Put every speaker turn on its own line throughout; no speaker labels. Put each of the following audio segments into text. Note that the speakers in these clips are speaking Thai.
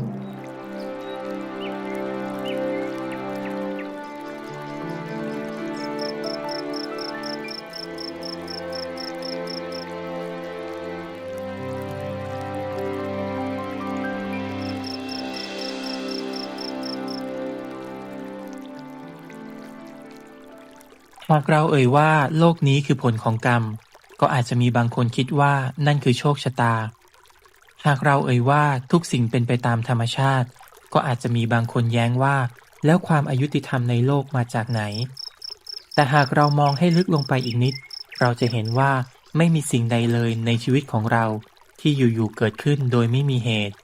หากเราเอ่ยว่าโลกนี้คือผลของกรรม ก็อาจจะมีบางคนคิดว่านั่นคือโชคชะตาากเราเอ่ยว่าทุกสิ่งเป็นไปตามธรรมชาติ ก็อาจจะมีบางคนแย้งว่า แล้วความอายุติธรรมในโลกมาจากไหน แต่หากเรามองให้ลึกลงไปอีกนิด เราจะเห็นว่าไม่มีสิ่งใดเลยในชีวิตของเราที่อยู่ๆเกิดขึ้นโดยไม่มีเหตุ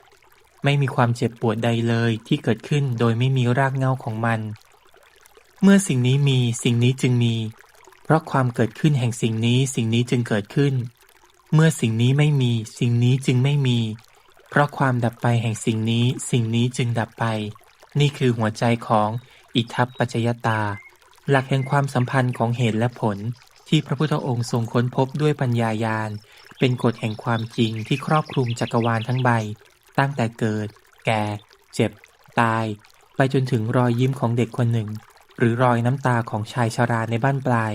ไม่มีความเจ็บปวดใดเลยที่เกิดขึ้นโดยไม่มีรากเหง้าของมัน เมื่อสิ่งนี้มีสิ่งนี้จึงมี เพราะความเกิดขึ้นแห่งสิ่งนี้สิ่งนี้จึงเกิดขึ้น เมื่อสิ่งนี้ไม่มีสิ่งนี้จึงไม่มี เพราะความดับไปแห่งสิ่งนี้สิ่งนี้จึงดับไป นี่คือหัวใจของอิทัปปัจจยตา หลักแห่งความสัมพันธ์ของเหตุและผล ที่พระพุทธองค์ทรงค้นพบด้วยปัญญายาณ เป็นกฎแห่งความจริงที่ครอบคลุมจักรวาลทั้งใบ ตั้งแต่เกิด แก่ เจ็บ ตาย ไปจนถึงรอยยิ้มของเด็กคนหนึ่ง หรือรอยน้ำตาของชายชราในบ้านปลาย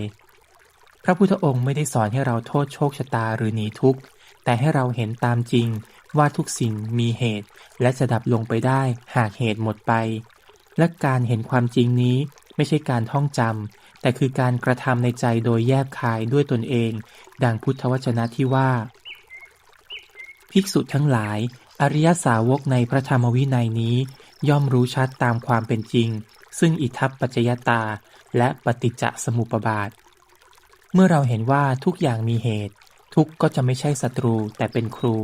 พระพุทธองค์ไม่ได้สอนให้เราโทษโชคชะตาหรือหนีทุกข์แต่ให้เราเห็นตามจริง ว่าทุกสิ่งมีเหตุและจะดับลงไปได้หากเหตุหมดไป และการเห็นความจริงนี้ไม่ใช่การท่องจำแต่คือการกระทำในใจโดยแยบคายด้วยตนเอง ดังพุทธวจนะที่ว่า ภิกษุทั้งหลาย อริยสาวกในพระธรรมวินัยนี้ ย่อมรู้ชัดตามความเป็นจริง ซึ่งอิทัปปัจจยตาและปฏิจจสมุปบาท เมื่อเราเห็นว่าทุกอย่างมีเหตุ ทุกก็จะไม่ใช่ศัตรูแต่เป็นครู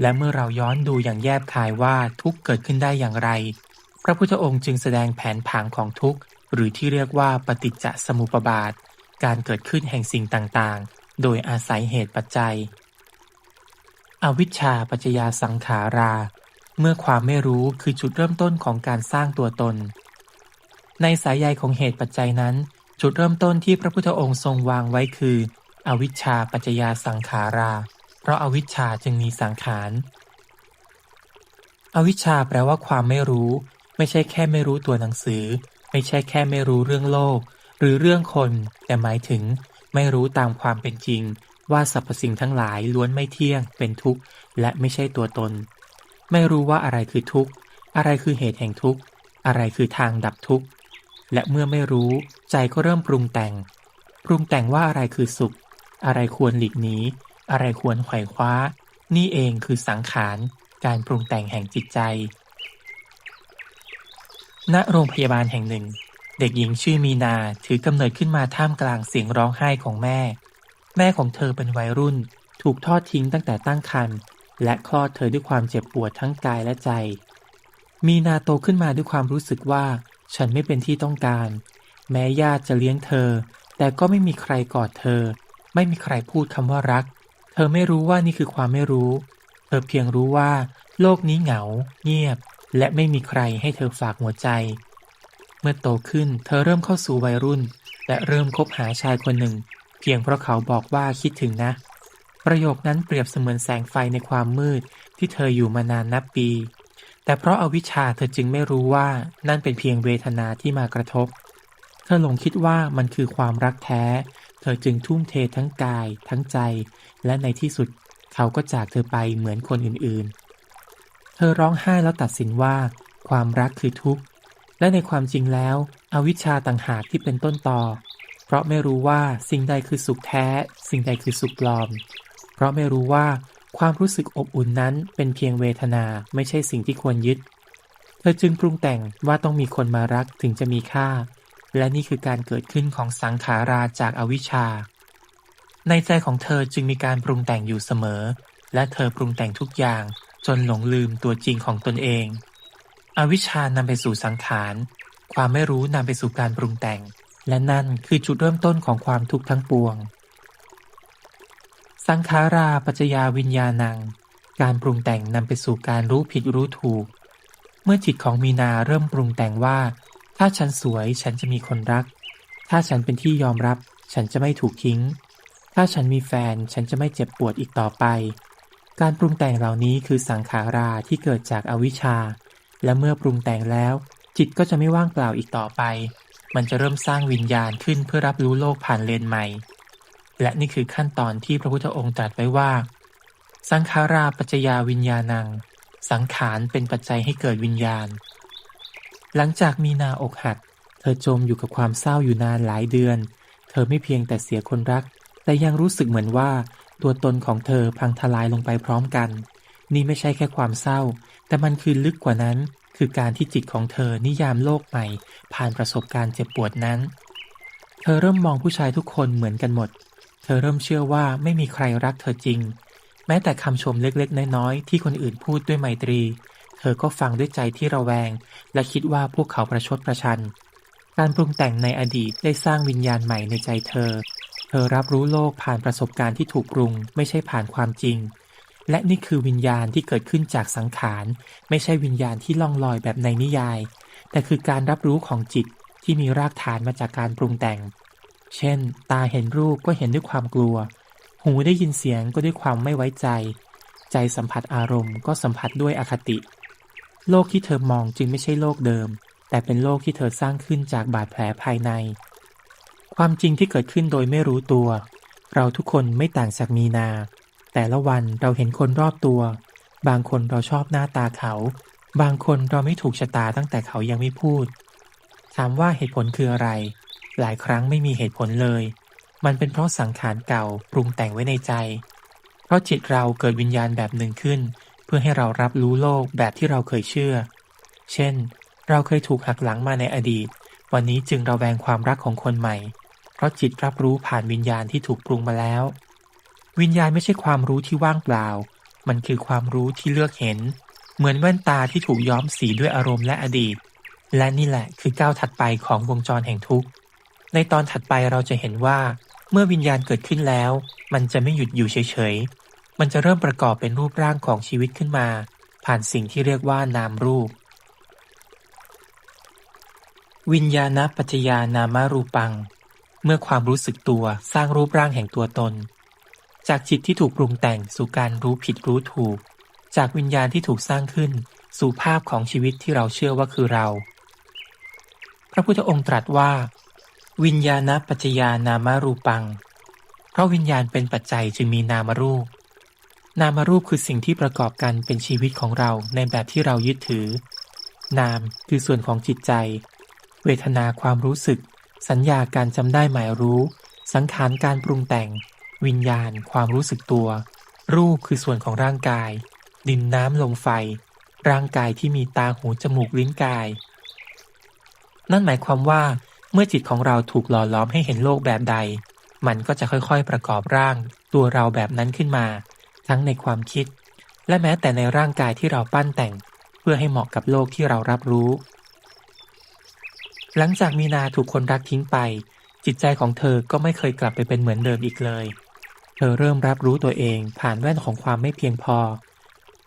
และเมื่อเราย้อนดูอย่างแยบคายว่าทุกเกิดขึ้นได้อย่างไร พระพุทธองค์จึงแสดงแผนผังของทุกหรือที่เรียกว่าปฏิจจสมุปบาท การเกิดขึ้นแห่งสิ่งต่างๆ โดยอาศัยเหตุปัจจัย อวิชชาปัจจยาสังขารา เมื่อความไม่รู้คือจุดเริ่มต้นของการสร้างตัวตน ในสายใยของเหตุปัจจัยนั้น จุดเริ่มต้นที่พระพุทธองค์ทรงวางไว้คือ อวิชชาปัจจยาสังขารา ราะอาวิชชาจึงมีสังขาร อวิชชาแปลว่าความไม่รู้ ไม่ใช่แค่ไม่รู้ตัวหนังสือ ไม่ใช่แค่ไม่รู้เรื่องโลก หรือเรื่องคน แต่หมายถึง ไม่รู้ตามความเป็นจริง ว่าสรรพสิ่งทั้งหลายล้วนไม่เที่ยง เป็นทุกข์ และไม่ใช่ตัวตน ไม่รู้ว่าอะไรคือทุกข์ อะไรคือเหตุแห่งทุกข์ อะไรคือทางดับทุกข์ และเมื่อไม่รู้ใจก็เริ่มปรุงแต่ง ปรุงแต่งว่าอะไรคือสุข อะไรควรหลีกหนี อะไรควรไขว่คว้า นี่เองคือสังขาร การปรุงแต่งแห่งจิตใจ ณ โรงพยาบาลแห่งหนึ่ง เด็กหญิงชื่อมีนาถือกำเนิดขึ้นมาท่ามกลางเสียงร้องไห้ของแม่ แม่ของเธอเป็นวัยรุ่น ถูกทอดทิ้งตั้งแต่ตั้งครรภ์และคลอดเธอด้วยความเจ็บปวดทั้งกายและใจ มีนาโตขึ้นมาด้วยความรู้สึกว่า ฉันไม่เป็นที่ต้องการ แม้ญาติจะเลี้ยงเธอ แต่ก็ไม่มีใครกอดเธอ ไม่มีใครพูดคำว่ารัก ธอไม่รู้ว่านี่คือความไม่รู้ เธอเพียงรู้ว่า โลกนี้เหงา เงียบ และไม่มีใครให้เธอฝากหัวใจ เมื่อโตขึ้นเธอเริ่มเข้าสู่วัยรุ่น และเริ่มคบหาชายคนหนึ่ง เพียงเพราะเขาบอกว่าคิดถึงนะ ประโยคนั้นเปรียบเสมือนแสงไฟในความมืดที่เธออยู่มานานนับปี แต่เพราะอาวิชชาเธอจึงไม่รู้ว่านั่นเป็นเพียงเวทนาที่มากระทบ เธอหลงคิดว่ามันคือความรักแท้ ธอจึงทุ่มเททั้งกาย ทั้งใจ และในที่สุดเขาก็จากเธอไปเหมือนคนอื่นๆ เธอร้องไห้แล้วตัดสินว่า ความรักคือทุกข์ และในความจริงแล้ว อวิชชาต่างหากที่เป็นต้นต่อ เพราะไม่รู้ว่าสิ่งใดคือสุขแท้ สิ่งใดคือสุขปลอม เพราะไม่รู้ว่าความรู้สึกอบอุ่นนั้นเป็นเพียงเวทนาไม่ใช่สิ่งที่ควรยึด เธอจึงปรุงแต่งว่าต้องมีคนมารักถึงจะมีค่า และนี่คือการเกิดขึ้นของสังขาราจากอวิชชา ในใจของเธอจึงมีการปรุงแต่งอยู่เสมอ และเธอปรุงแต่งทุกอย่างจนหลงลืมตัวจริงของตนเอง อวิชชานำไปสู่สังขาร ความไม่รู้นำไปสู่การปรุงแต่ง และนั่นคือจุดเริ่มต้นของความทุกข์ทั้งปวง สังขาราปัจจยาวิญญาณัง การปรุงแต่งนำไปสู่การรู้ผิดรู้ถูก เมื่อจิตของมีนาเริ่มปรุงแต่งว่า ถ้าฉันสวยฉันจะมีคนรัก ถ้าฉันเป็นที่ยอมรับ ฉันจะไม่ถูกทิ้ง ถ้าฉันมีแฟนฉันจะไม่เจ็บปวดอีกต่อไป การปรุงแต่งเหล่านี้คือสังขาราที่เกิดจากอวิชชา และเมื่อปรุงแต่งแล้ว จิตก็จะไม่ว่างเปล่าอีกต่อไป มันจะเริ่มสร้างวิญญาณขึ้นเพื่อรับรู้โลกผ่านเลนใหม่ และนี่คือขั้นตอนที่พระพุทธองค์ตรัสไว้ว่า สังขาราปัจจยาวิญญาณัง สังขารเป็นปัจจัยให้เกิดวิญญาณ หลังจากมีนาอกหัก เธอจมอยู่กับความเศร้าอยู่นานหลายเดือน เธอไม่เพียงแต่เสียคนรัก แต่ยังรู้สึกเหมือนว่า ตัวตนของเธอพังทลายลงไปพร้อมกัน นี่ไม่ใช่แค่ความเศร้า แต่มันคือลึกกว่านั้น คือการที่จิตของเธอนิยามโลกใหม่ ผ่านประสบการณ์เจ็บปวดนั้น เธอเริ่มมองผู้ชายทุกคนเหมือนกันหมด เธอเริ่มเชื่อว่าไม่มีใครรักเธอจริง แม้แต่คำชมเล็กๆน้อยๆที่คนอื่นพูดด้วยไมตรี เธอก็ฟังด้วยใจที่ระแวง และคิดว่าพวกเขาประชดประชัน การปรุงแต่งในอดีตได้สร้างวิญญาณใหม่ในใจเธอ เธอรับรู้โลกผ่านประสบการณ์ที่ถูกปรุง ไม่ใช่ผ่านความจริง และนี่คือวิญญาณที่เกิดขึ้นจากสังขาร ไม่ใช่วิญญาณที่ล่องลอยแบบในนิยาย แต่คือการรับรู้ของจิตที่มีรากฐานมาจากการปรุงแต่ง เช่น ตาเห็นรูปก็เห็นด้วยความกลัว หูได้ยินเสียงก็ด้วยความไม่ไว้ใจ ใจสัมผัสอารมณ์ก็สัมผัสด้วยอคติ โลกที่เธอมองจึงไม่ใช่โลกเดิม แต่เป็นโลกที่เธอสร้างขึ้นจากบาดแผลภายใน ความจริงที่เกิดขึ้นโดยไม่รู้ตัว เราทุกคนไม่ต่างจากมีนา แต่ละวันเราเห็นคนรอบตัว บางคนเราชอบหน้าตาเขา บางคนเราไม่ถูกชะตาตั้งแต่เขายังไม่พูด ถามว่าเหตุผลคืออะไร หลายครั้งไม่มีเหตุผลเลย มันเป็นเพราะสังขารเก่าปรุงแต่งไว้ในใจ เพราะจิตเราเกิดวิญญาณแบบหนึ่งขึ้น เพื่อให้เรารับรู้โลกแบบที่เราเคยเชื่อ เช่น เราเคยถูกหักหลังมาในอดีต วันนี้จึงระแวงความรักของคนใหม่ เพราะจิตรับรู้ผ่านวิญญาณที่ถูกปรุงมาแล้ว วิญญาณไม่ใช่ความรู้ที่ว่างเปล่า มันคือความรู้ที่เลือกเห็น เหมือนแว่นตาที่ถูกย้อมสีด้วยอารมณ์และอดีต และนี่แหละคือก้าวถัดไปของวงจรแห่งทุกข์ ในตอนถัดไปเราจะเห็นว่า เมื่อวิญญาณเกิดขึ้นแล้ว มันจะไม่หยุดอยู่เฉยๆ มันจะเริ่มประกอบเป็นรูปร่างของชีวิตขึ้นมา ผ่านสิ่งที่เรียกว่านามรูป วิญญาณปัจจยานามารูปัง เมื่อความรู้สึกตัวสร้างรูปร่างแห่งตัวตน จากจิตที่ถูกปรุงแต่งสู่การรู้ผิดรู้ถูก จากวิญญาณที่ถูกสร้างขึ้น สู่ภาพของชีวิตที่เราเชื่อว่าคือเรา พระพุทธองค์ตรัสว่า วิญญาณปัจจยานามารูปัง เพราะวิญญาณเป็นปัจจัยจึงมีนามรูป นามรูปคือสิ่งที่ประกอบกันเป็นชีวิตของเราในแบบที่เรายึดถือ นามคือส่วนของจิตใจ เวทนาความรู้สึก สัญญาการจำได้หมายรู้ สังขารการปรุงแต่ง วิญญาณ ความรู้สึกตัว รูปคือส่วนของร่างกาย ดินน้ำลมไฟ ร่างกายที่มีตาหูจมูกลิ้นกาย นั่นหมายความว่า เมื่อจิตของเราถูกหล่อล้อมให้เห็นโลกแบบใด มันก็จะค่อยๆประกอบร่าง ตัวเราแบบนั้นขึ้นมา ทั้งในความคิด และแม้แต่ในร่างกายที่เราปั้นแต่ง เพื่อให้เหมาะกับโลกที่เรารับรู้ หลังจากมีนาถูกคนรักทิ้งไป จิตใจของเธอก็ไม่เคยกลับไปเป็นเหมือนเดิมอีกเลย เธอเริ่มรับรู้ตัวเองผ่านแว่นของความไม่เพียงพอ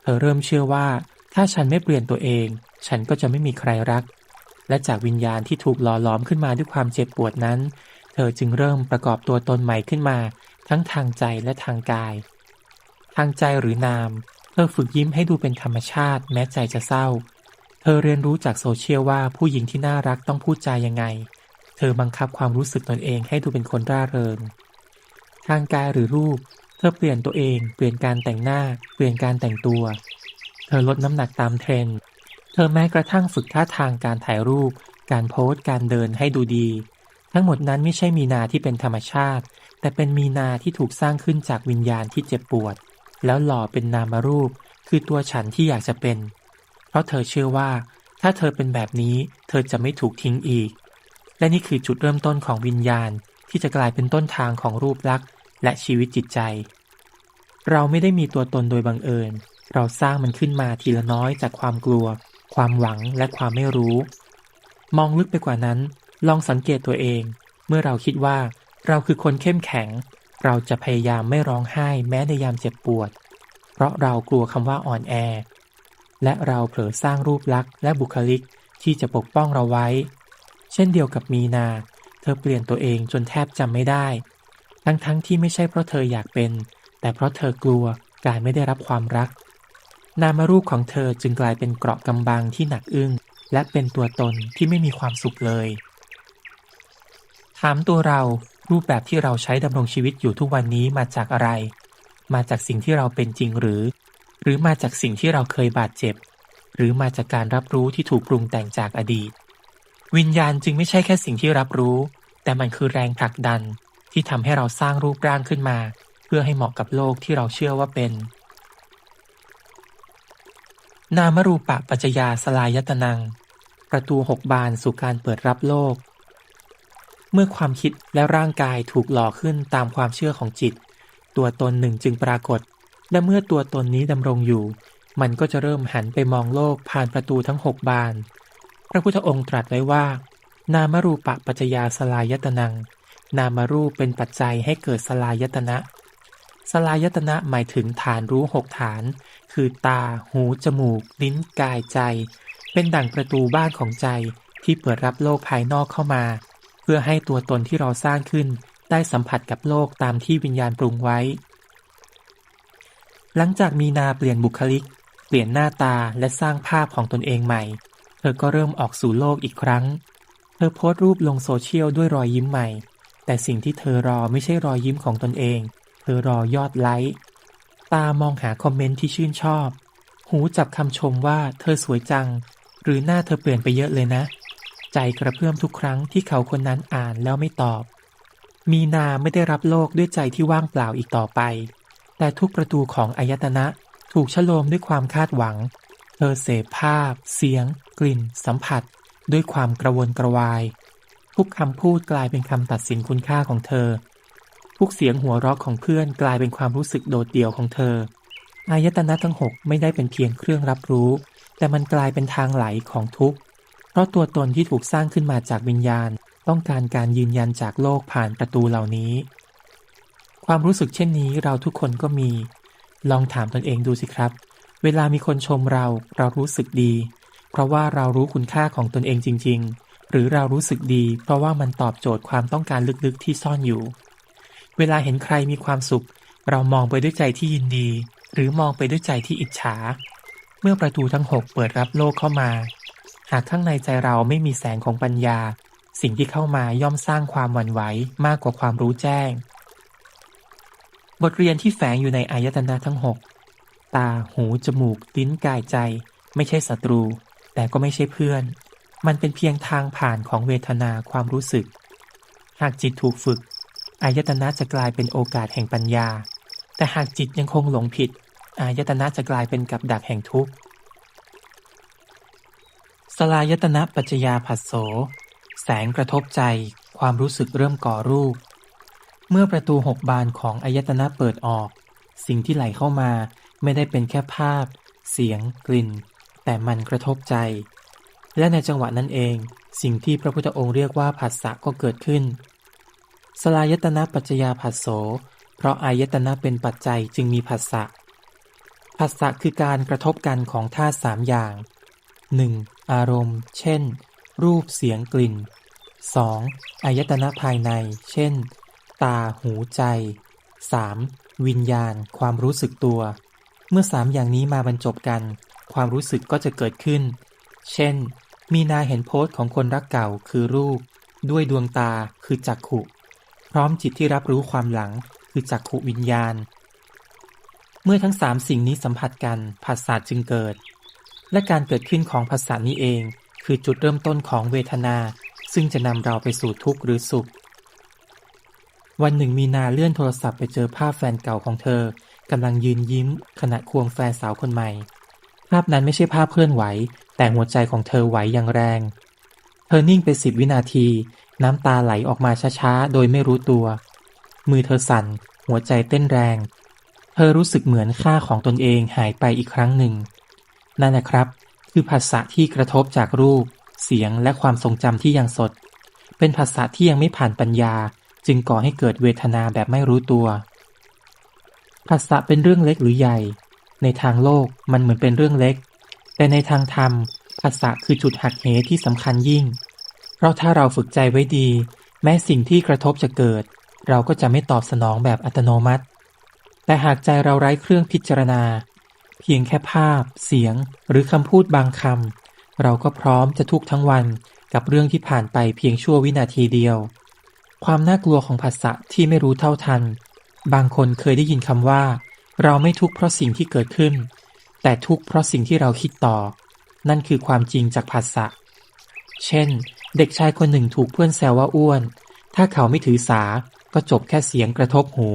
เธอเริ่มเชื่อว่า ถ้าฉันไม่เปลี่ยนตัวเอง ฉันก็จะไม่มีใครรัก และจากวิญญาณที่ถูกหล่อหลอมขึ้นมาด้วยความเจ็บปวดนั้น เธอจึงเริ่มประกอบตัวตนใหม่ขึ้นมา ทั้งทางใจและทางกาย ทางใจหรือนาม เธอฝึกยิ้มให้ดูเป็นธรรมชาติแม้ใจจะเศร้า เธอเรียนรู้จากโซเชียลว่าผู้หญิงที่น่ารักต้องพูดจายังไง เธอบังคับความรู้สึกตนเองให้ดูเป็นคนร่าเริง ทางกายหรือรูป เธอเปลี่ยนตัวเอง เปลี่ยนการแต่งหน้า เปลี่ยนการแต่งตัว เธอลดน้ำหนักตามเทรนด์ เธอแม้กระทั่งฝึกท่าทางการถ่ายรูป การโพสต์ การเดินให้ดูดี ทั้งหมดนั้นไม่ใช่มีนาที่เป็นธรรมชาติ แต่เป็นมีนาที่ถูกสร้างขึ้นจากวิญญาณที่เจ็บปวด แล้วหล่อเป็นนามรูปคือตัวฉันที่อยากจะเป็น เพราะเธอเชื่อว่า ถ้าเธอเป็นแบบนี้ เธอจะไม่ถูกทิ้งอีก และนี่คือจุดเริ่มต้นของวิญญาณที่จะกลายเป็นต้นทางของรูปลักษณ์ และชีวิตจิตใจ เราไม่ได้มีตัวตนโดยบังเอิญ เราสร้างมันขึ้นมาทีละน้อยจากความกลัว ความหวังและความไม่รู้ มองลึกไปกว่านั้น ลองสังเกตตัวเอง เมื่อเราคิดว่า เราคือคนเข้มแข็ง เราจะพยายามไม่ร้องไห้แม้ในยามเจ็บปวด เพราะเรากลัวคำว่าอ่อนแอ และเราเผลอสร้างรูปลักษณ์และบุคลิกที่จะปกป้องเราไว้ เช่นเดียวกับมีนา เธอเปลี่ยนตัวเองจนแทบจำไม่ได้ ทั้งๆทที่ไม่ใช่เพราะเธออยากเป็น แต่เพราะเธอกลัวการไม่ได้รับความรัก นามรูปของเธอจึงกลายเป็นเกราะกำบังที่หนักอึ้งและเป็นตัวตนที่ไม่มีความสุขเลย ถามตัวเรา รูปแบบที่เราใช้ดำรงชีวิตอยู่ทุกวันนี้มาจากอะไร มาจากสิ่งที่เราเป็นจริงหรือ หรือมาจากสิ่งที่เราเคยบาดเจ็บ หรือมาจากการรับรู้ที่ถูกปรุงแต่งจากอดีต วิญญาณจึงไม่ใช่แค่สิ่งที่รับรู้ แต่มันคือแรงผลักดันที่ทำให้เราสร้างรูปร่างขึ้นมา เพื่อให้เหมาะกับโลกที่เราเชื่อว่าเป็น นามรูปะปัจจยาสลายตนัง ประตูหกบานสู่การเปิดรับโลก เมื่อความคิดและร่างกายถูกหล่อขึ้นตามความเชื่อของจิต ตัวตนหนึ่งจึงปรากฏ และเมื่อตัวตนนี้ดำรงอยู่ มันก็จะเริ่มหันไปมองโลกผ่านประตูทั้งหกบาน พระพุทธองค์ตรัสไว้ว่า นามรูปะปัจจยาสลายตนัง นามรูปเป็นปัจจัยให้เกิดสลายตนะสลายตนะหมายถึงฐานรู้หกฐาน คือตา หู จมูก ลิ้น กายใจ เป็นดั่งประตูบ้านของใจที่เปิดรับโลกภายนอกเข้ามา พื่อให้ตัวตนที่เราสร้างขึ้น ได้สัมผัสกับโลกตามที่วิญญาณปรุงไว้ หลังจากมีนาเปลี่ยนบุคลิก เปลี่ยนหน้าตาและสร้างภาพของตนเองใหม่ เธอก็เริ่มออกสู่โลกอีกครั้ง เธอโพสต์รูปลงโซเชียลด้วยรอยยิ้มใหม่ แต่สิ่งที่เธอรอไม่ใช่รอยยิ้มของตนเอง เธอรอยอดไลค์ ตามองหาคอมเมนต์ที่ชื่นชอบ หูจับคำชมว่าเธอสวยจัง หรือหน้าเธอเปลี่ยนไปเยอะเลยนะ ใจกระเพื่อมทุกครั้งที่เขาคนนั้นอ่านแล้วไม่ตอบ มีนาไม่ได้รับโลกด้วยใจที่ว่างเปล่าอีกต่อไป แต่ทุกประตูของอายตนะถูกชโลมด้วยความคาดหวัง เธอเสพภาพ เสียง กลิ่น สัมผัส ด้วยความกระวนกระวาย ทุกคำพูดกลายเป็นคำตัดสินคุณค่าของเธอ ทุกเสียงหัวเราะของเพื่อนกลายเป็นความรู้สึกโดดเดี่ยวของเธอ อายตนะทั้งหกไม่ได้เป็นเพียงเครื่องรับรู้ แต่มันกลายเป็นทางไหลของทุกข์ เพราะตัวตนที่ถูกสร้างขึ้นมาจากวิญญาณ ต้องการการยืนยันจากโลกผ่านประตูเหล่านี้ ความรู้สึกเช่นนี้เราทุกคนก็มี ลองถามตนเองดูสิครับ เวลามีคนชมเราเรารู้สึกดี เพราะว่าเรารู้คุณค่าของตนเองจริง ๆ หรือเรารู้สึกดี เพราะว่ามันตอบโจทย์ความต้องการลึกๆที่ซ่อนอยู่ เวลาเห็นใครมีความสุข เรามองไปด้วยใจที่ยินดี หรือมองไปด้วยใจที่อิจฉา เมื่อประตูทั้งหกเปิดรับโลกเข้ามา หากข้างในใจเราไม่มีแสงของปัญญา สิ่งที่เข้ามาย่อมสร้างความหวั่นไหวมากกว่าความรู้แจ้ง บทเรียนที่แฝงอยู่ในอายตนะทั้งหกตา หู จมูก ลิ้น กายใจ ไม่ใช่ศัตรู แต่ก็ไม่ใช่เพื่อน มันเป็นเพียงทางผ่านของเวทนาความรู้สึก หากจิตถูกฝึก อายตนะจะกลายเป็นโอกาสแห่งปัญญา แต่หากจิตยังคงหลงผิด อายตนะจะกลายเป็นกับดักแห่งทุกข์ ลายตนะปัจจยาผัสโส แสงกระทบใจ ความรู้สึกเริ่มก่อรูป เมื่อประตูหกบานของอายตนะเปิดออก สิ่งที่ไหลเข้ามาไม่ได้เป็นแค่ภาพ เสียง กลิ่น แต่มันกระทบใจ และในจังหวะนั้นเอง สิ่งที่พระพุทธองค์เรียกว่าผัสสะก็เกิดขึ้น สลายตนะปัจจยาผัสโส เพราะอายตนะเป็นปัจจัยจึงมีผัสสะผัสสะคือการกระทบกันของธาตุสามอย่าง 1. อารมณ์ เช่น รูปเสียงกลิ่น 2. อายตนะภายใน เช่น ตาหูใจ 3. วิญญาณ ความรู้สึกตัว เมื่อสามอย่างนี้มาบรรจบกัน ความรู้สึกก็จะเกิดขึ้น เช่น มีนาเห็นโพสต์ของคนรักเก่าคือรูป ด้วยดวงตาคือจักขุ พร้อมจิตที่รับรู้ความหลังคือจักขุวิญญาณ เมื่อทั้งสามสิ่งนี้สัมผัสกันผัสสะจึงเกิด และการเกิดขึ้นของผัสสะนี้เอง คือจุดเริ่มต้นของเวทนา ซึ่งจะนำเราไปสู่ทุกข์หรือสุข วันหนึ่งมีนาเลื่อนโทรศัพท์ไปเจอภาพแฟนเก่าของเธอกำลังยืนยิ้ม ขณะควงแฟนสาวคนใหม่ ภาพนั้นไม่ใช่ภาพเคลื่อนไหว แต่หัวใจของเธอไหวอย่างแรง เธอนิ่งไปสิบวินาที น้ำตาไหลออกมาช้าๆ โดยไม่รู้ตัว มือเธอสั่น หัวใจเต้นแรง เธอรู้สึกเหมือนค่าของตนเองหายไปอีกครั้งหนึ่ง นั่นแหละครับ คือภาษาที่กระทบจากรูป เสียงและความทรงจำที่ยังสด เป็นภาษาที่ยังไม่ผ่านปัญญา จึงก่อให้เกิดเวทนาแบบไม่รู้ตัวภาษาเป็นเรื่องเล็กหรือใหญ่ ในทางโลกมันเหมือนเป็นเรื่องเล็ก แต่ในทางธรรมภาษาคือจุดหักเหที่สำคัญยิ่ง เพราะถ้าเราฝึกใจไว้ดี แม้สิ่งที่กระทบจะเกิด เราก็จะไม่ตอบสนองแบบอัตโนมัติ แต่หากใจเราไร้เครื่องพิจารณา เพียงแค่ภาพ เสียง หรือคำพูดบางคำเราก็พร้อมจะทุกข์ทั้งวันกับเรื่องที่ผ่านไปเพียงชั่ววินาทีเดียว ความน่ากลัวของผัสสะที่ไม่รู้เท่าทัน บางคนเคยได้ยินคำว่า เราไม่ทุกข์เพราะสิ่งที่เกิดขึ้น แต่ทุกข์เพราะสิ่งที่เราคิดต่อ นั่นคือความจริงจากผัสสะเช่น เด็กชายคนหนึ่งถูกเพื่อนแซวว่าอ้วน ถ้าเขาไม่ถือสาก็จบแค่เสียงกระทบหู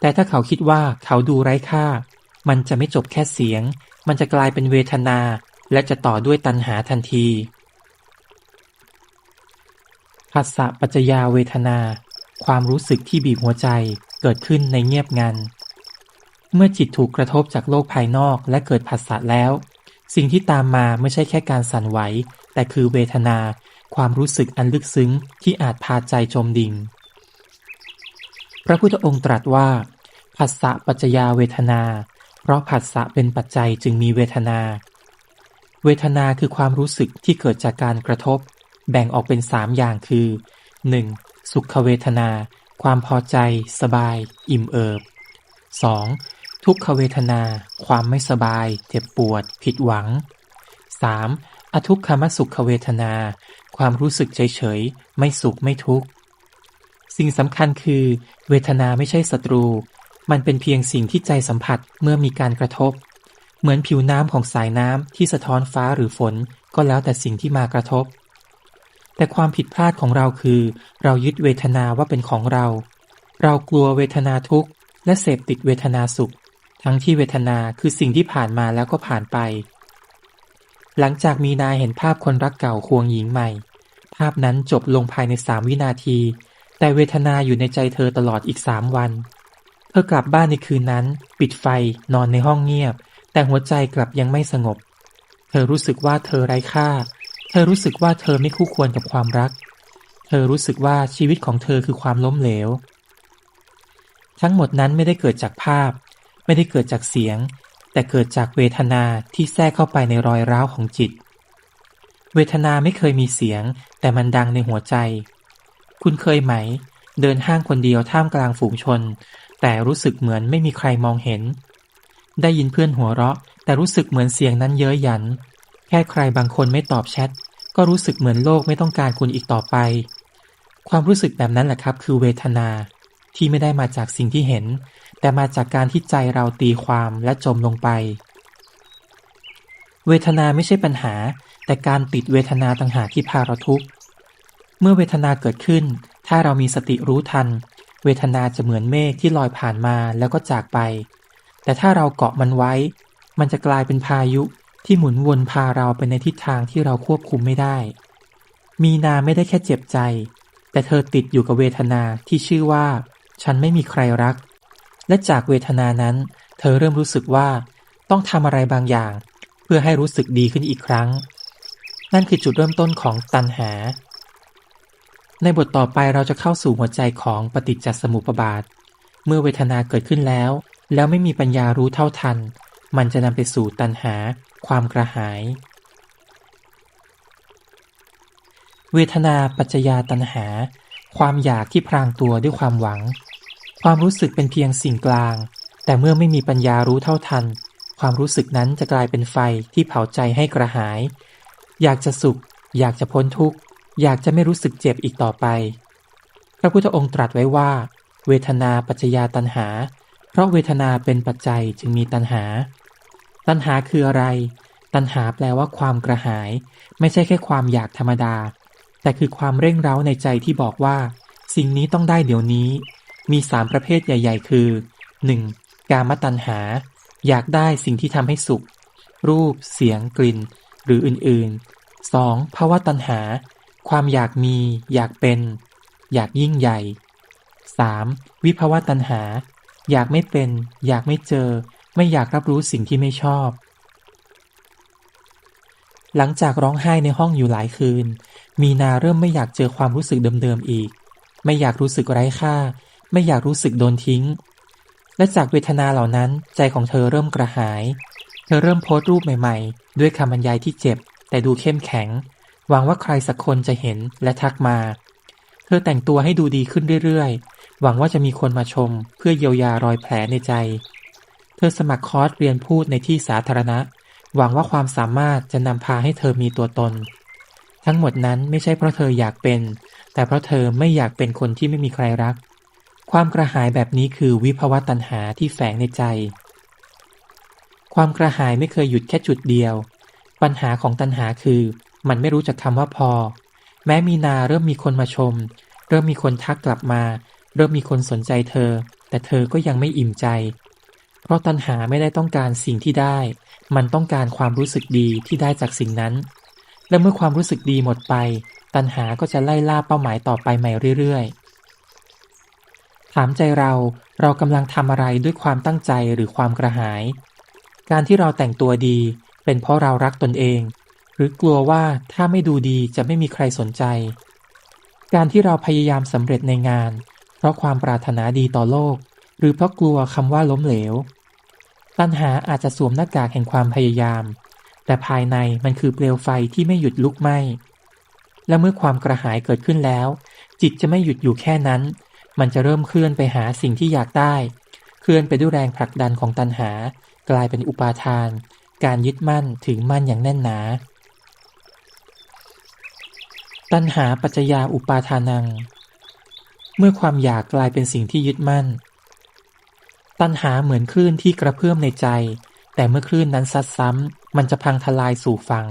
แต่ถ้าเขาคิดว่าเขาดูไร้ค่า มันจะไม่จบแค่เสียง มันจะกลายเป็นเวทนา และจะต่อด้วยตัณหาทันทีผัสสะปัจจยาเวทนา ความรู้สึกที่บีบหัวใจเกิดขึ้นในเงียบงัน เมื่อจิตถูกกระทบจากโลกภายนอกและเกิดผัสสะแล้ว สิ่งที่ตามมาไม่ใช่แค่การสั่นไหว แต่คือเวทนา ความรู้สึกอันลึกซึ้งที่อาจพาใจจมดิ่ง พระพุทธองค์ตรัสว่าผัสสะปัจจยาเวทนา เพราะผัสสะเป็นปัจจัยจึงมีเวทนา เวทนาคือความรู้สึกที่เกิดจากการกระทบ แบ่งออกเป็นสามอย่างคือ 1. สุขเวทนา ความพอใจ สบาย อิ่มเอิบ 2. ทุกขเวทนา ความไม่สบาย เจ็บปวด ผิดหวัง 3. อทุกขมสุขเวทนา ความรู้สึกเฉยเฉยไม่สุขไม่ทุกข์ สิ่งสำคัญคือ เวทนาไม่ใช่ศัตรู มันเป็นเพียงสิ่งที่ใจสัมผัสเมื่อมีการกระทบ เหมือนผิวน้ำของสายน้ำที่สะท้อนฟ้าหรือฝนก็แล้วแต่สิ่งที่มากระทบ แต่ความผิดพลาดของเราคือ เรายึดเวทนาว่าเป็นของเรา เรากลัวเวทนาทุกข์ และเสพติดเวทนาสุข ทั้งที่เวทนาคือสิ่งที่ผ่านมาแล้วก็ผ่านไป หลังจากมีนายเห็นภาพคนรักเก่าควงหญิงใหม่ ภาพนั้นจบลงภายในสามวินาที แต่เวทนาอยู่ในใจเธอตลอดอีกสามวัน ธอกลับบ้านในคืนนั้น ปิดไฟนอนในห้องเงียบ แต่หัวใจกลับยังไม่สงบ เธอรู้สึกว่าเธอไร้ค่า เธอรู้สึกว่าเธอไม่คู่ควรกับความรัก เธอรู้สึกว่าชีวิตของเธอคือความล้มเหลว ทั้งหมดนั้นไม่ได้เกิดจากภาพ ไม่ได้เกิดจากเสียง แต่เกิดจากเวทนาที่แทรกเข้าไปในรอยร้าวของจิต เวทนาไม่เคยมีเสียง แต่มันดังในหัวใจ คุณเคยไหม เดินห้างคนเดียวท่ามกลางฝูงชน แต่รู้สึกเหมือนไม่มีใครมองเห็น ได้ยินเพื่อนหัวเราะ แต่รู้สึกเหมือนเสียงนั้นเย้ยหยัน แค่ใครบางคนไม่ตอบแชท ก็รู้สึกเหมือนโลกไม่ต้องการคุณอีกต่อไป ความรู้สึกแบบนั้นแหละครับ คือเวทนาที่ไม่ได้มาจากสิ่งที่เห็น แต่มาจากการที่ใจเราตีความและจมลงไป เวทนาไม่ใช่ปัญหา แต่การติดเวทนาต่างหากที่พาเราทุกข์ เมื่อเวทนาเกิดขึ้น ถ้าเรามีสติรู้ทัน เวทนาจะเหมือนเมฆที่ลอยผ่านมาแล้วก็จากไป แต่ถ้าเราเกาะมันไว้ มันจะกลายเป็นพายุที่หมุนวนพาเราไปในทิศทางที่เราควบคุมไม่ได้ มีนาไม่ได้แค่เจ็บใจ แต่เธอติดอยู่กับเวทนาที่ชื่อว่า ฉันไม่มีใครรัก และจากเวทนานั้น เธอเริ่มรู้สึกว่า ต้องทำอะไรบางอย่าง เพื่อให้รู้สึกดีขึ้นอีกครั้ง นั่นคือจุดเริ่มต้นของตัณหา ในบทต่อไปเราจะเข้าสู่หัวใจของปฏิจจสมุปบาท เมื่อเวทนาเกิดขึ้นแล้ว แล้วไม่มีปัญญารู้เท่าทัน มันจะนำไปสู่ตัณหา ความกระหาย เวทนาปัจจยาตัณหา ความอยากที่พรางตัวด้วยความหวัง ความรู้สึกเป็นเพียงสิ่งกลาง แต่เมื่อไม่มีปัญญารู้เท่าทัน ความรู้สึกนั้นจะกลายเป็นไฟที่เผาใจให้กระหาย อยากจะสุข อยากจะพ้นทุกข์ อยากจะไม่รู้สึกเจ็บอีกต่อไป พระพุทธองค์ตรัสไว้ว่า เวทนาปัจจยาตัณหา เพราะเวทนาเป็นปัจจัยจึงมีตัณหา ตัณหาคืออะไร ตัณหาแปลว่าความกระหาย ไม่ใช่แค่ความอยากธรรมดา แต่คือความเร่งเร้าในใจที่บอกว่า สิ่งนี้ต้องได้เดี๋ยวนี้ มีสามประเภทใหญ่ ๆ คือ 1. กามตัณหา อยากได้สิ่งที่ทำให้สุข รูป เสียง กลิ่น หรืออื่นๆ 2. ภาวะตัณหา ความอยากมีอยากเป็น อยากยิ่งใหญ่ 3. วิภาวะตัณหา อยากไม่เป็น อยากไม่เจอ ไม่อยากรับรู้สิ่งที่ไม่ชอบ หลังจากร้องไห้ในห้องอยู่หลายคืน มีนาเริ่มไม่อยากเจอความรู้สึกเดิมๆอีก ไม่อยากรู้สึกไร้ค่า ไม่อยากรู้สึกโดนทิ้ง และจากเวทนาเหล่านั้นใจของเธอเริ่มกระหาย เธอเริ่มโพสต์รูปใหม่ ๆ ด้วยคำบรรยายที่เจ็บ แต่ดูเข้มแข็ง หวังว่าใครสักคนจะเห็นและทักมา เธอแต่งตัวให้ดูดีขึ้นเรื่อยๆ หวังว่าจะมีคนมาชม เพื่อเยียวยารอยแผลในใจ เธอสมัครคอร์สเรียนพูดในที่สาธารณะ หวังว่าความสามารถจะนำพาให้เธอมีตัวตน ทั้งหมดนั้นไม่ใช่เพราะเธออยากเป็น แต่เพราะเธอไม่อยากเป็นคนที่ไม่มีใครรัก ความกระหายแบบนี้คือวิภวตัณหาที่แฝงในใจ ความกระหายไม่เคยหยุดแค่จุดเดียว ปัญหาของตัณหาคือ มันไม่รู้จักคำว่าพอ แม้มีนาเริ่มมีคนมาชม เริ่มมีคนทักกลับมา เริ่มมีคนสนใจเธอ แต่เธอก็ยังไม่อิ่มใจ เพราะตัณหาไม่ได้ต้องการสิ่งที่ได้ มันต้องการความรู้สึกดีที่ได้จากสิ่งนั้น และเมื่อความรู้สึกดีหมดไป ตัณหาก็จะไล่ล่าเป้าหมายต่อไปใหม่เรื่อยๆ ถามใจเราเรากำลังทำอะไรด้วยความตั้งใจหรือความกระหาย การที่เราแต่งตัวดี เป็นเพราะเรารักตนเอง หรือกลัวว่าถ้าไม่ดูดีจะไม่มีใครสนใจ การที่เราพยายามสำเร็จในงาน เพราะความปรารถนาดีต่อโลก หรือเพราะกลัวคำว่าล้มเหลว ตัณหาอาจจะสวมหน้ากากแห่งความพยายาม แต่ภายในมันคือเปลวไฟที่ไม่หยุดลุกไหม้และเมื่อความกระหายเกิดขึ้นแล้ว จิตจะไม่หยุดอยู่แค่นั้น มันจะเริ่มเคลื่อนไปหาสิ่งที่อยากได้ เคลื่อนไปด้วยแรงผลักดันของตัณหา กลายเป็นอุปาทาน การยึดมั่นถึงมั่นอย่างแน่นหนา ตัณหาปัจจยาอุปาทานัง เมื่อความอยากกลายเป็นสิ่งที่ยึดมั่น ตัณหาเหมือนคลื่นที่กระเพื่อมในใจ แต่เมื่อคลื่นนั้นซัดซ้ำ มันจะพังทลายสู่ฝั่ง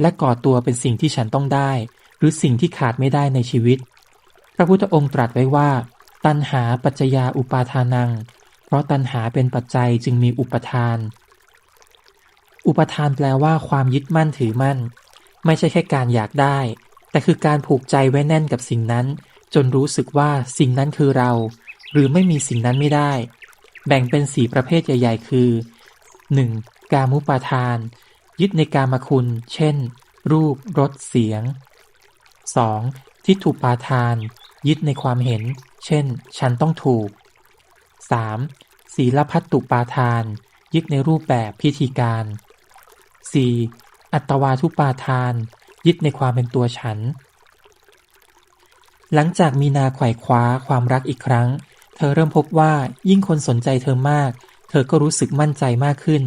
และก่อตัวเป็นสิ่งที่ฉันต้องได้ หรือสิ่งที่ขาดไม่ได้ในชีวิต พระพุทธองค์ตรัสไว้ว่า ตัณหาปัจจยาอุปาทานัง เพราะตัณหาเป็นปัจจัยจึงมีอุปทาน อุปทานแปลว่าความยึดมั่นถือมั่น ไม่ใช่แค่การอยากได้ แต่คือการผูกใจไว้แน่นกับสิ่งนั้น จนรู้สึกว่าสิ่งนั้นคือเรา หรือไม่มีสิ่งนั้นไม่ได้ แบ่งเป็นสี่ประเภทใหญ่ ๆ คือ 1. กามุปาทาน ยึดในกามคุณ เช่น รูปรสเสียง 2. ทิฏฐุปาทาน ยึดในความเห็น เช่น ฉันต้องถูก 3. ศีลพัตตุปาทาน ยึดในรูปแบบพิธีการ 4. อัตวาทุปาทาน ยึดในความเป็นตัวฉัน หลังจากมีนาไขว่คว้าความรักอีกครั้ง เธอเริ่มพบว่ายิ่งคนสนใจเธอมาก เธอก็รู้สึกมั่นใจมากขึ้น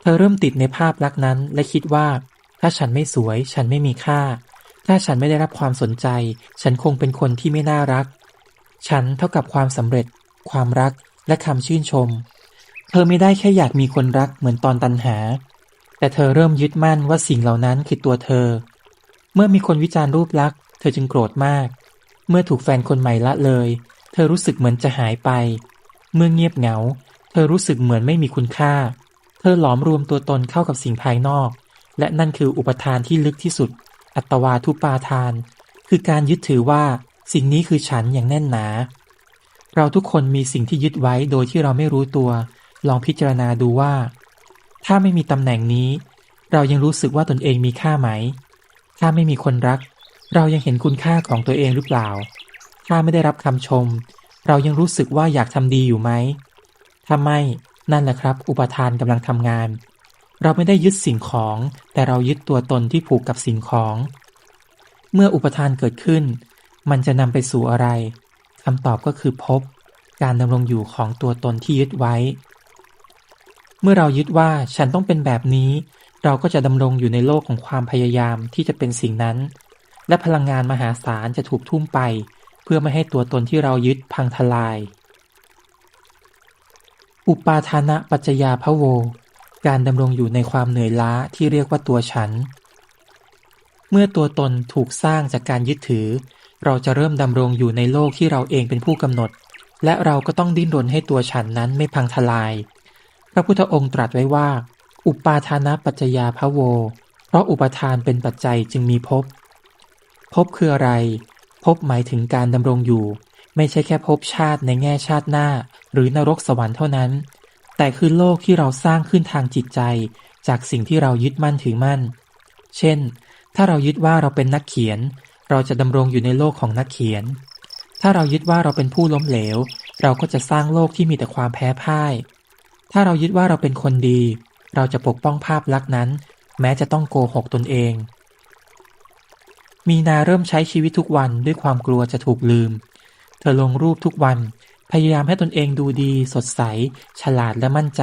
เธอเริ่มติดในภาพลักษณ์นั้น และคิดว่า ถ้าฉันไม่สวย ฉันไม่มีค่า ถ้าฉันไม่ได้รับความสนใจ ฉันคงเป็นคนที่ไม่น่ารัก ฉันเท่ากับความสำเร็จ ความรักและคำชื่นชม เธอไม่ได้แค่อยากมีคนรักเหมือนตอนตันหาแต่เธอเริ่มยึดมั่นว่าสิ่งเหล่านั้นคือตัวเธอ เมื่อมีคนวิจารณ์รูปลักษณ์เธอจึงโกรธมาก เมื่อถูกแฟนคนใหม่ละเลย เธอรู้สึกเหมือนจะหายไป เมื่อเงียบเหงา เธอรู้สึกเหมือนไม่มีคุณค่า เธอหลอมรวมตัวตนเข้ากับสิ่งภายนอก และนั่นคืออุปทานที่ลึกที่สุด อัตวาทุปาทาน คือการยึดถือว่าสิ่งนี้คือฉันอย่างแน่นหนา เราทุกคนมีสิ่งที่ยึดไว้โดยที่เราไม่รู้ตัว ลองพิจารณาดูว่า ถ้าไม่มีตำแหน่งนี้ เรายังรู้สึกว่าตนเองมีค่าไหม ถ้าไม่มีคนรัก เรายังเห็นคุณค่าของตัวเองหรือเปล่า ถ้าไม่ได้รับคำชม เรายังรู้สึกว่าอยากทำดีอยู่ไหมถ้าไม่นั่นแหละครับ อุปทานกำลังทำงาน เราไม่ได้ยึดสิ่งของ แต่เรายึดตัวตนที่ผูกกับสิ่งของ เมื่ออุปทานเกิดขึ้น มันจะนำไปสู่อะไรคำตอบก็คือพบ การดำรงอยู่ของตัวตนที่ยึดไว้ เมื่อเรายึดว่าฉันต้องเป็นแบบนี้ เราก็จะดำรงอยู่ในโลกของความพยายามที่จะเป็นสิ่งนั้น และพลังงานมหาศาลจะถูกทุ่มไป เพื่อไม่ให้ตัวตนที่เรายึดพังทลาย อุปาทานะปัจจยาพะโว การดำรงอยู่ในความเหนื่อยล้าที่เรียกว่าตัวฉัน เมื่อตัวตนถูกสร้างจากการยึดถือ เราจะเริ่มดำรงอยู่ในโลกที่เราเองเป็นผู้กำหนด และเราก็ต้องดิ้นรนให้ตัวฉันนั้นไม่พังทลาย พระพุทธองค์ตรัสไว้ว่า อุปาทานปัจจยาพะโว เพราะอุปทานเป็นปัจจัยจึงมีภพ ภพคืออะไร ภพหมายถึงการดำรงอยู่ ไม่ใช่แค่ภพชาติในแง่ชาติหน้า หรือนรกสวรรค์เท่านั้น แต่คือโลกที่เราสร้างขึ้นทางจิตใจ จากสิ่งที่เรายึดมั่นถือมั่น เช่น ถ้าเรายึดว่าเราเป็นนักเขียน เราจะดำรงอยู่ในโลกของนักเขียน ถ้าเรายึดว่าเราเป็นผู้ล้มเหลว เราก็จะสร้างโลกที่มีแต่ความแพ้พ่าย ถ้าเรายึดว่าเราเป็นคนดี เราจะปกป้องภาพลักษณ์นั้น แม้จะต้องโกหกตนเอง มีนาเริ่มใช้ชีวิตทุกวันด้วยความกลัวจะถูกลืม เธอลงรูปทุกวัน พยายามให้ตนเองดูดี สดใส ฉลาดและมั่นใจ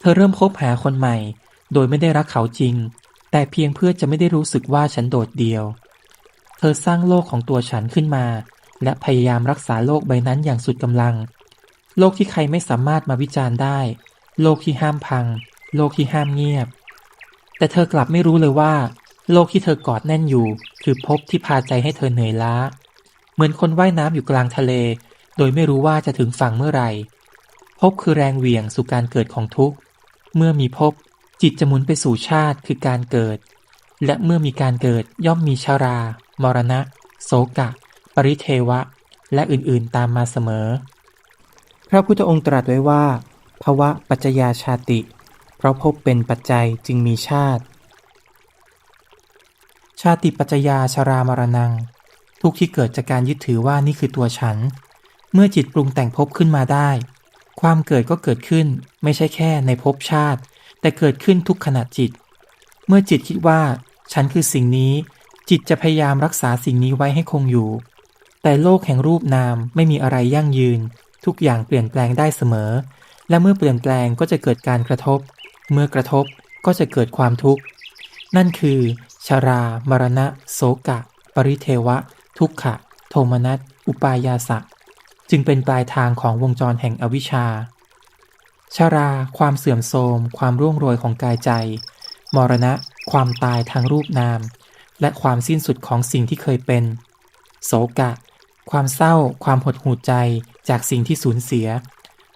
เธอเริ่มคบหาคนใหม่ โดยไม่ได้รักเขาจริง แต่เพียงเพื่อจะไม่ได้รู้สึกว่าฉันโดดเดี่ยว เธอสร้างโลกของตัวฉันขึ้นมา และพยายามรักษาโลกใบนั้นอย่างสุดกำลัง โลกที่ใครไม่สามารถมาวิจารณ์ได้ โลกที่ห้ามพัง โลกที่ห้ามเงียบ แต่เธอกลับไม่รู้เลยว่า โลกที่เธอกอดแน่นอยู่ คือภพที่พาใจให้เธอเหนื่อยล้า เหมือนคนว่ายน้ำอยู่กลางทะเล โดยไม่รู้ว่าจะถึงฝั่งเมื่อไหร่ภพคือแรงเหวี่ยงสู่การเกิดของทุกข์ เมื่อมีภพจิตจะหมุนไปสู่ชาติคือการเกิด และเมื่อมีการเกิดย่อมมีชารา มรณะโสกะ ปริเทวะ และอื่นๆตามมาเสมอ พระพุทธองค์ตรัสไว้ว่าภวะปัจจยาชาติ เพราะภพเป็นปัจจัยจึงมีชาติ ชาติปัจจยาชรามรณัง ทุกที่เกิดจากการยึดถือว่านี่คือตัวฉัน เมื่อจิตปรุงแต่งภพขึ้นมาได้ ความเกิดก็เกิดขึ้นไม่ใช่แค่ในภพชาติ แต่เกิดขึ้นทุกขณะจิต เมื่อจิตคิดว่า ฉันคือสิ่งนี้ จิตจะพยายามรักษาสิ่งนี้ไว้ให้คงอยู่ แต่โลกแห่งรูปนามไม่มีอะไรยั่งยืน ทุกอย่างเปลี่ยนแปลงได้เสมอ และเมื่อเปลี่ยนแปลงก็จะเกิดการกระทบ เมื่อกระทบก็จะเกิดความทุกข์ นั่นคือ ชรา มรณะ โสกะ ปริเทวะ ทุกขะ โทมนัส อุปายาสะ จึงเป็นปลายทางของวงจรแห่งอวิชชาชรา ความเสื่อมโทรม ความร่วงโรยของกายใจ มรณะ ความตายทางรูปนาม และความสิ้นสุดของสิ่งที่เคยเป็น โสกะ ความเศร้า ความหดหู่ใจจากสิ่งที่สูญเสีย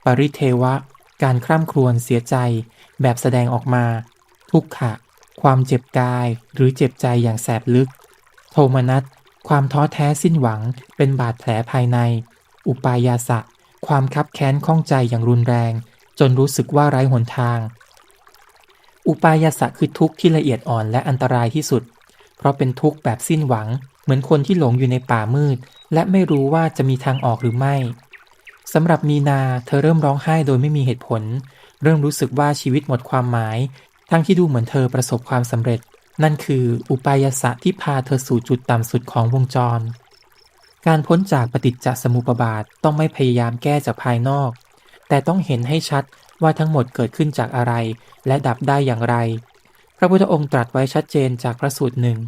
ปริเทวะ การคร่ำครวญเสียใจ แบบแสดงออกมา ทุกขะ ความเจ็บกายหรือเจ็บใจอย่างแสบลึก โทมนัสความท้อแท้สิ้นหวังเป็นบาดแผลภายใน อุปายาสะ ความคับแค้นข้องใจอย่างรุนแรง จนรู้สึกว่าไร้หนทาง อุปายาสะคือทุกข์ที่ละเอียดอ่อนและอันตรายที่สุด เพราะเป็นทุกข์แบบสิ้นหวัง เหมือนคนที่หลงอยู่ในป่ามืด และไม่รู้ว่าจะมีทางออกหรือไม่สำหรับมีนาเธอเริ่มร้องไห้โดยไม่มีเหตุผล เริ่มรู้สึกว่าชีวิตหมดความหมาย ทั้งที่ดูเหมือนเธอประสบความสำเร็จ นั่นคืออุปายสะที่พาเธอสู่จุดต่ำสุดของวงจร การพ้นจากปฏิจจสมุปบาทต้องไม่พยายามแก้จากภายนอก แต่ต้องเห็นให้ชัดว่าทั้งหมดเกิดขึ้นจากอะไร และดับได้อย่างไร พระพุทธองค์ตรัสไว้ชัดเจนจากพระสูตรหนึ่ง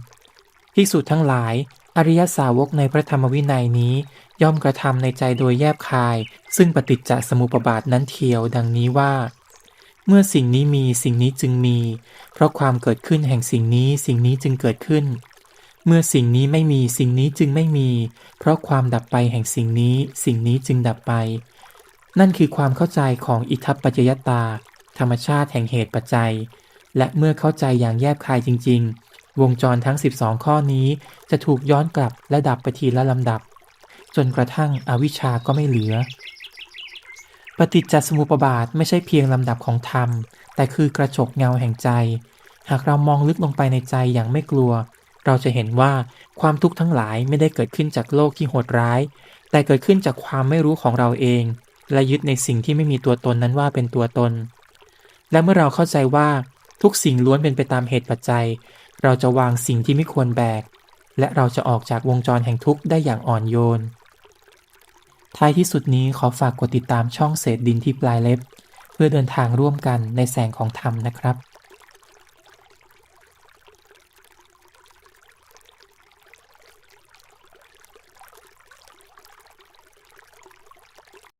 ภิกษุทั้งหลาย อริยสาวกในพระธรรมวินัยนี้ ย่อมกระทำในใจโดยแยบคาย ซึ่งปฏิจจสมุปบาทนั้นเทียวดังนี้ว่า เมื่อสิ่งนี้มีสิ่งนี้จึงมี เพราะความเกิดขึ้นแห่งสิ่งนี้สิ่งนี้จึงเกิดขึ้น เมื่อสิ่งนี้ไม่มีสิ่งนี้จึงไม่มี เพราะความดับไปแห่งสิ่งนี้สิ่งนี้จึงดับไป นั่นคือความเข้าใจของอิทัปปัจจยตา ธรรมชาติแห่งเหตุปัจจัย และเมื่อเข้าใจอย่างแยบคายจริง ๆ วงจรทั้ง 12 ข้อนี้จะถูกย้อนกลับและดับไปทีละลำดับ จนกระทั่งอวิชชาก็ไม่เหลือ ปฏิจจสมุปบาทไม่ใช่เพียงลำดับของธรรม แต่คือกระจกเงาแห่งใจ หากเรามองลึกลงไปในใจอย่างไม่กลัว เราจะเห็นว่าความทุกข์ทั้งหลายไม่ได้เกิดขึ้นจากโลกที่โหดร้าย แต่เกิดขึ้นจากความไม่รู้ของเราเอง และยึดในสิ่งที่ไม่มีตัวตนนั้นว่าเป็นตัวตน และเมื่อเราเข้าใจว่าทุกสิ่งล้วนเป็นไปตามเหตุปัจจัย เราจะวางสิ่งที่ไม่ควรแบก และเราจะออกจากวงจรแห่งทุกข์ได้อย่างอ่อนโยน ท้ายที่สุดนี้ขอฝากกดติดตามช่องเศษดินที่ปลายเล็บ เพื่อเดินทางร่วมกันในแสงของธรรมนะครับ